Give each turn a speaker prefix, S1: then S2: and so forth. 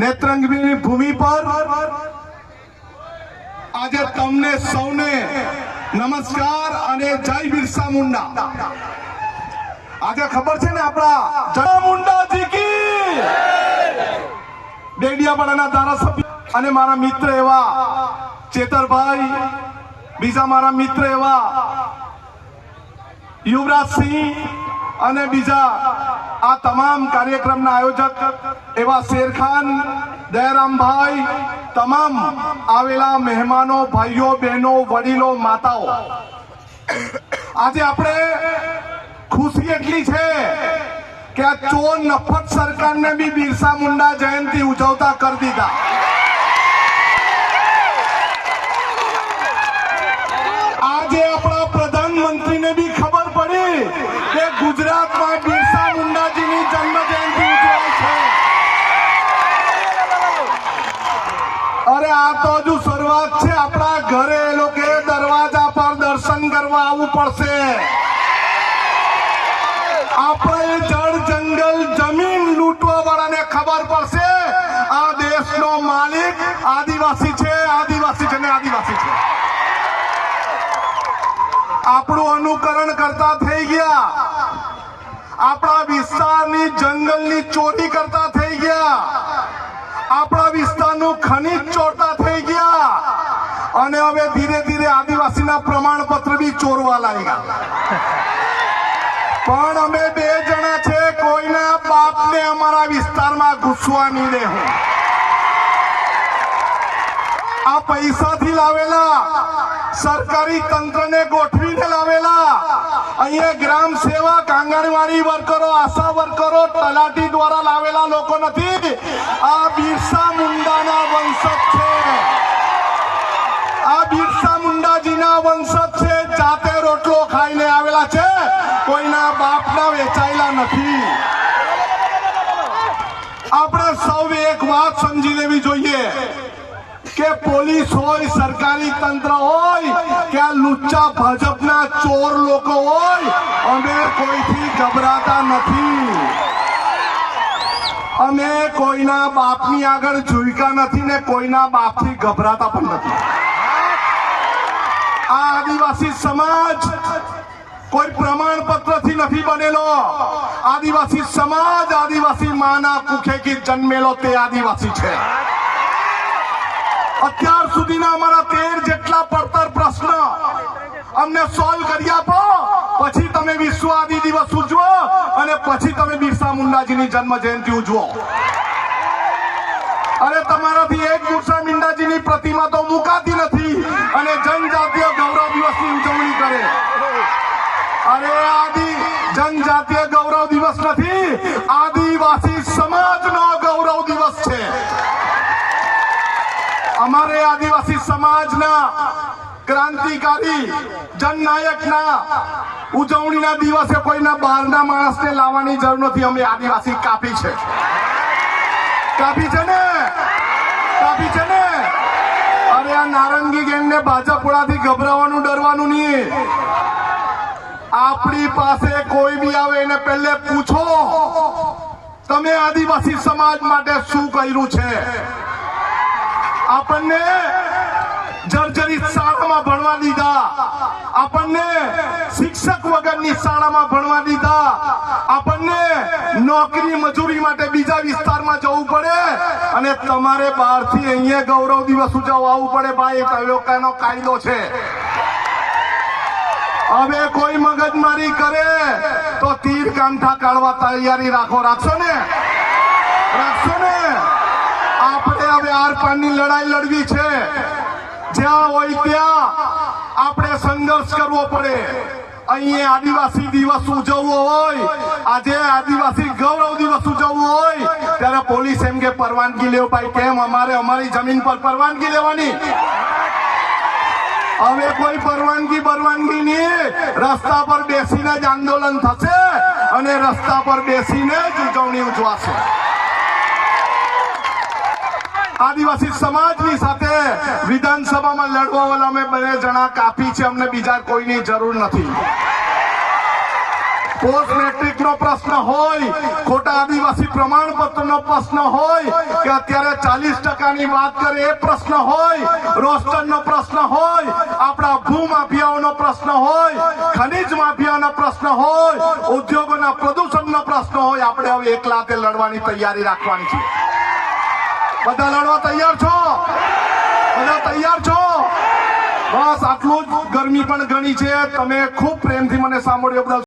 S1: નેત્રંગની ભૂમિ પર આજે તમને સૌને નમસ્કાર અને જય બિરસા મુંડા. આજે ખબર છે ને આપણા જય મુંડાજી કી? ડેડિયાપાડાના ધારાસભ્ય અને મારા મિત્ર એવા ચેતરભાઈ, બીજા મારા મિત્ર એવા યુવરાજસિંહ અને બીજા આ તમામ કાર્યક્રમના આયોજક એવા શેરખાન, દયારામભાઈ, તમામ આવેલા મહેમાનો, ભાઈઓ, બહેનો, વડીલો, માતાઓ. આજે આપણે ખુશી એટલી છે કે આ ચોર નફત સરકારને બી બિરસા મુંડા જયંતિ ઉજવતા કરી દીધા. હજુ છે આપણા ઘરે એ લોકોએ દરવાજા પર દર્શન કરવા આવવું પડશે. આપણે જળ જંગલ જમીન લૂંટવા વાળાને ખબર પડશે. આ દેશનો માલિક આદિવાસી છે આદિવાસી છે ને આદિવાસી છે. આપણું અનુકરણ કરતા થઈ ગયા. આપણા વિસ્તારની જંગલની ચોરી કરતા થઈ ગયા. આપણા વિસ્તારનું ખનીજ ચોરતા થઈ ગયા. અને હવે ધીરે ધીરે આદિવાસીના પ્રમાણપત્ર બી ચોરવા લાગ્યા. પણ અમે બે જણા છે, કોઈના બાપને અમારા વિસ્તારમાં ઘૂસવા નહીં દેવું. આ પૈસાથી લાવેલા, સરકારી તંત્રને ગોઠવીને લાવેલા, અહીંયા ગ્રામ સેવક આંગણવાડી વર્કરો, આશા વર્કરો, તલાટી દ્વારા લાવેલા લોકો નથી. આ બિરસા મુંડાના વંશજ છે. આ બિરસા મુંડાજીના વંશજ છે, જાતે રોટલો ખાઈને આવેલા છે. કોઈના બાપના વેચાયેલા નથી. આપણે સૌ એક વાત સમજી લેવી જોઈએ કે પોલીસ હોય, સરકારી તંત્ર હોય, કે આ લુચ્ચા ભાજપના ચોર લોકો હોય, અમે કોઈથી ગભરાતા નથી. અમે કોઈના બાપની આગળ ઝૂકા નથી ને કોઈના બાપથી ગભરાતા પણ નથી. આદિવાસી સમાજ કોઈ પ્રમાણપત્રથી નથી બનેલો. આદિવાસી સમાજ આદિવાસી માના કુખેથી જન્મેલો તે આદિવાસી છે. અત્યાર સુધીના અમારા તેર જેટલા પડતર પ્રશ્ન અમને સોલ્વ કરી આપો. પછી તમે વિશ્વ આદિ દિવસ ઉજવો અને પછી તમે બિરસા મુંડાજીની જન્મ જયંતિ ઉજવો. અરે તમારાથી એક બિરસા મુંડાજીની પ્રતિમા તો જનજાતીય ગૌરવ દિવસ નથી, આદિવાસી સમાજનો ગૌરવ દિવસ છે. અમારે આદિવાસી સમાજના ક્રાંતિકારી, જનનાયકના ઉજવણીના દિવસે કોઈના બહારના માણસને લાવવાની જરૂર નથી. અમે આદિવાસી કાપી છે. કાપી છે ને? કાપી છે ને? અરે આ નારંગી ગેંગને ભાજપ ગભરાવાનું, ડરવાનું નહીં. આપણી પાસે કોઈ બી આવે એને પહેલે પૂછો. તમે આદિવાસી સમાજ માટે શું કર્યું છે? આપણને જર્જરિત શાળામાં ભણવા દીધા. આપણને શિક્ષક વગરની શાળામાં ભણવા દીધા. આપણને નોકરી મજૂરી માટે બીજા વિસ્તારમાં જવું પડે. અને તમારે બહારથી અહીંયા ગૌરવ દિવસ ઉજવવા આવવું પડે. ભાઈ કાયદો છે. હવે કોઈ મગજમારી કરે તો તીર કાંઠા કાઢવા તૈયારી રાખો. રાખશો ને? રાખશો ને? આપણે હવે આર પારની લડાઈ લડવી છે. જ્યાં હોય ત્યાં આપણે સંઘર્ષ કરવો પડે. અહીંયા આદિવાસી દિવસ ઉજવવો હોય, આજે આદિવાસી ગૌરવ દિવસ ઉજવવો હોય, ત્યારે પોલીસ એમ કે પરવાનગી લેવો ભાઈ, કેમ અમારે અમારી જમીન પર પરવાનગી લેવાની? હવે કોઈ પરવાનગી પરવાનગી નહીં. રસ્તા પર બેસીને જ આંદોલન થશે અને રસ્તા પર બેસીને જ ઉજવણી ઉજવાશે. આદિવાસી સમાજની સાથે વિધાનસભામાં લડવા વાળા અમે બે જણા કાપી છે, અમને બીજા કોઈની જરૂર નથી. પોસ્ટ મેટ્રિક નો પ્રશ્ન હોય, ખોટા આદિવાસી પ્રમાણપત્ર નો પ્રશ્ન હોય, કે અત્યારે ચાલીસ ટકાની વાત કરે એ પ્રશ્ન હોય રોસ્ટર નો પ્રશ્ન હોય, આપણા ભૂ માફિયાઓનો પ્રશ્ન હોય, ખનીજ માફિયાનો પ્રશ્ન હોય, ઉદ્યોગોના પ્રદૂષણનો પ્રશ્ન હોય, આપણે હવે એકલા તે લડવાની તૈયારી રાખવાની છે. બધા લડવા તૈયાર છો? બધા તૈયાર છો? બસ, આટલું જ. ગરમી પણ ઘણી છે. તમે ખૂબ પ્રેમથી મને સાંભળ્યો બદલ